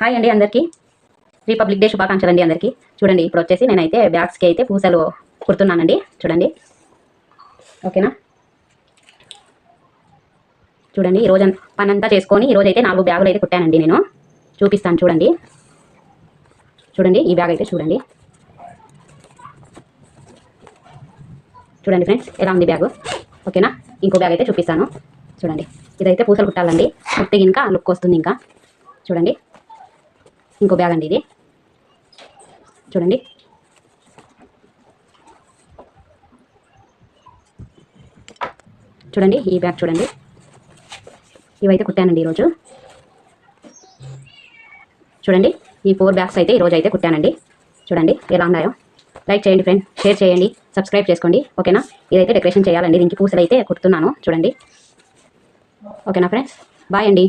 Hi అండి అందరికీ. Republic day శుభాకాంక్షలు అండి అందరికీ. చూడండి ఇప్పుడు వచ్చేసి నేనైతే బ్యాగ్స్కి అయితే పూసలు కుడుతున్నానండి. చూడండి. ఓకేనా? చూడండి ఈ రోజు పని అంతా చేసుకొని ఈరోజు అయితే నాలుగు బ్యాగులు అయితే కుట్టానండి నేను. చూపిస్తాను చూడండి. చూడండి ఈ బ్యాగ్ అయితే చూడండి. చూడండి ఫ్రెండ్స్ ఎలా ఉంది బ్యాగు? ఓకేనా? ఇంకో బ్యాగ్ అయితే చూపిస్తాను. చూడండి. ఇదైతే పూసలు కుట్టాలండి. కుట్టి ఇంకా లుక్ వస్తుంది ఇంకా. చూడండి. ఇంకో బ్యాగ్ అండి ఇది. చూడండి. చూడండి ఈ బ్యాగ్ చూడండి. ఇవైతే కుట్టానండి ఈరోజు. చూడండి ఈ ఫోర్ బ్యాగ్స్ అయితే ఈరోజు అయితే కుట్టానండి. చూడండి ఎలా ఉన్నాయో. లైక్ చేయండి ఫ్రెండ్ షేర్ చేయండి సబ్స్క్రైబ్ చేసుకోండి. ఓకేనా ఇదైతే డెకరేషన్ చేయాలండి. దీనికి పూసలు అయితే కుడుతున్నాను. చూడండి. ఓకేనా ఫ్రెండ్స్ బాయ్ అండి.